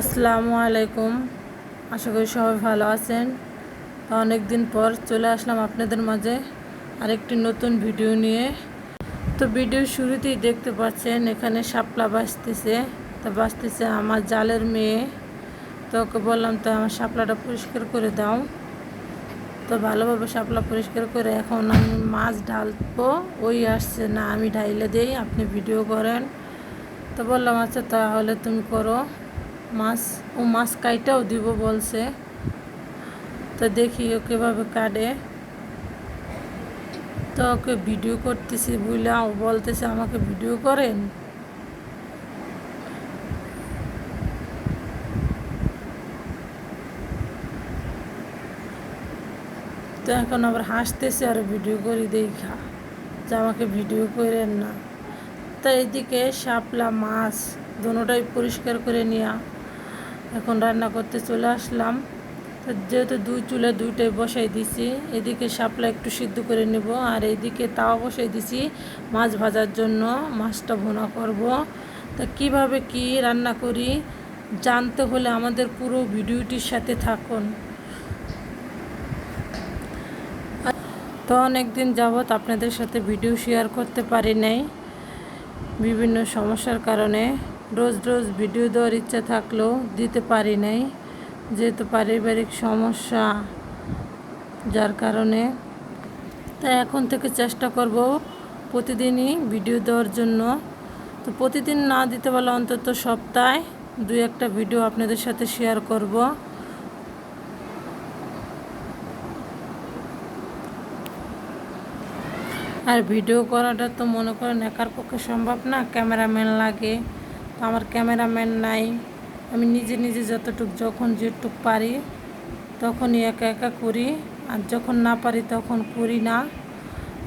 আসসালামু আলাইকুম। আশা করি সবাই ভালো আছেন। অনেক দিন পর চলে আসলাম আপনাদের মাঝে আরেকটি নতুন ভিডিও নিয়ে। তো ভিডিওর শুরুতেই দেখতে পাচ্ছেন, এখানে শাপলা বাঁচতেছে তো বাঁচতেছে আমার জালের মেয়ে। তো ওকে বললাম, তো আমার শাপলাটা পরিষ্কার করে দাও। তো ভালোভাবে শাপলা পরিষ্কার করে এখন আমি মাছ ঢালবো। ওই আসছে না, আমি ঢাইলে দেই, আপনি ভিডিও করেন। তো বললাম আচ্ছা তাহলে তুমি করো। মাছ, ও মাছ কাইটাও দিব বলছে। তো দেখি ও কীভাবে কাটে। তো ওকে ভিডিও করতেছি বুঝলে বলতেছে, আমাকে ভিডিও করেন? তো এখন আবার হাসতেছে, আর ভিডিও করি দেখা যে আমাকে ভিডিও করেন না। তো এদিকে শাপলা, মাছ দুটাই পরিষ্কার করে নেওয়া এখন রান্না করতে চলে আসলাম। যেহেতু দুই চুলে দুইটাই বসাই দিছি, এদিকে শাপলা একটু সিদ্ধ করে নেব আর এইদিকে তাওয়া বসাই দিছি মাছ ভাজার জন্য, মাছটা ভুনা করব। তা কীভাবে কি রান্না করি জানতে হলে আমাদের পুরো ভিডিওটির সাথে থাকুন। তো অনেক দিন যাবৎ আপনাদের সাথে ভিডিও শেয়ার করতে পারি নাই, বিভিন্ন সমস্যার কারণে। রোজ রোজ ভিডিও দেওয়ার ইচ্ছা থাকলেও দিতে পারি নাই, যেহেতু পারিবারিক সমস্যা যার কারণে। তাই এখন থেকে চেষ্টা করব প্রতিদিনই ভিডিও দেওয়ার জন্য। তো প্রতিদিন না দিতে পারলে অন্তত সপ্তাহে দুই একটা ভিডিও আপনাদের সাথে শেয়ার করব। আর ভিডিও করাটা তো মনে করেন একার পক্ষে সম্ভব না, ক্যামেরাম্যান লাগে। আমার ক্যামেরাম্যান নাই। আমি নিজে নিজে যতটুক যখন যেটুক পারি তখনই একা একা করি। আর যখন না পারি তখন করি না।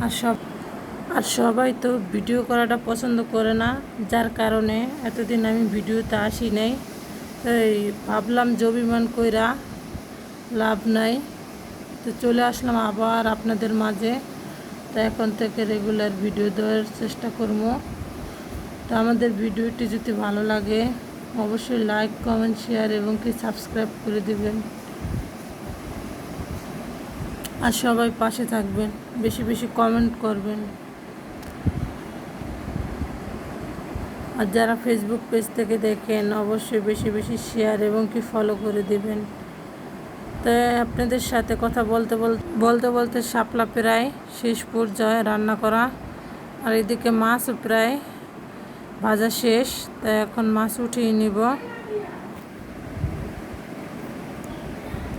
আর সব, আর সবাই তো ভিডিও করাটা পছন্দ করে না। যার কারণে এতদিন আমি ভিডিওতে আসি নাই। এই ভাবলাম জবিমান কইরা লাভ নাই। তো চলে আসলাম আবার আপনাদের মাঝে। তো এখন থেকে রেগুলার ভিডিও দেওয়ার চেষ্টা করব। তো আমাদের ভিডিওটি যদি ভালো লাগে, অবশ্যই লাইক কমেন্ট শেয়ার এবং কি সাবস্ক্রাইব করে দিবেন। আর সবাই পাশে থাকবেন, বেশি বেশি কমেন্ট করবেন। আর যারা ফেসবুক পেজ থেকে দেখেন, অবশ্যই বেশি বেশি শেয়ার এবং কি ফলো করে দিবেন। তাই আপনাদের সাথে কথা বলতে বলতে বলতে শাপলা প্রায় শেষ পর্যায়ে রান্না করা। আর এদিকে মাছও প্রায় ভাজা শেষ, তাই এখন মাছ উঠিয়ে নিব।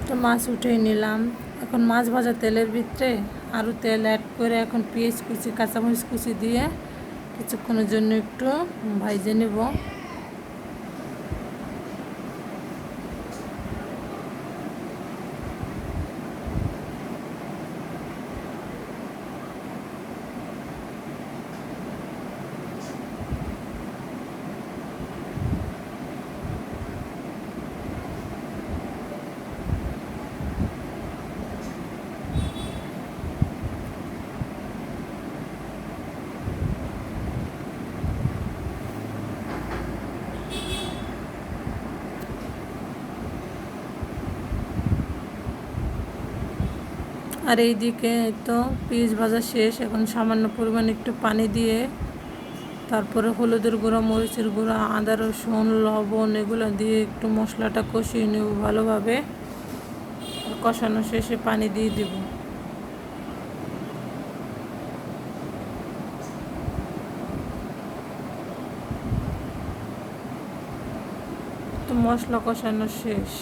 তো মাছ উঠিয়ে নিলাম। এখন মাছ ভাজা তেলের ভিতরে আরও তেল অ্যাড করে এখন পেঁয়াজ কুচি, কাঁচামরিচ কুচি দিয়ে কিছুক্ষণের জন্য একটু ভাইজে নেব। আর এই দিকে তো পিস ভাজা শেষ, এখন সামান্য পরিমাণ একটু পানি দিয়ে তারপরে হলুদের গুঁড়া, মরিচের গুঁড়া, আদা, রসুন, লবণ এগুলো দিয়ে একটু মশলাটা কষিয়ে নেব ভালোভাবে। কষানো শেষে পানি দিয়ে দেব। মশলা কষানো শেষ।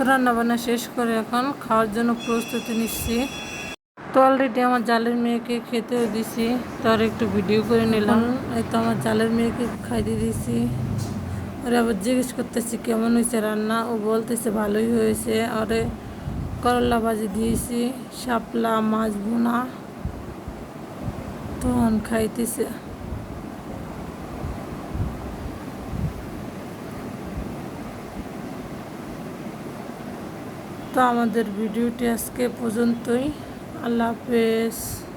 তো রান্না বান্না শেষ করে এখন খাওয়ার জন্য প্রস্তুতি নিচ্ছি। তো অলরেডি আমার জালের মেয়েকে খেতেও দিছি, তো আর একটু ভিডিও করে নিলাম। এই তো আমার জালের মেয়েকে খাইতে দিছি। ওরে আবার জিজ্ঞেস করতেছি, কেমন হয়েছে রান্না? ও বলতেছে, ভালোই হয়েছে। আরে করলা ভাজি দিয়েছি, শাপলা, মাছ বোনা তখন খাইতেছে তো আমাদের ভিডিওটি আজকে পর্যন্তই। আল্লাহ হাফেজ।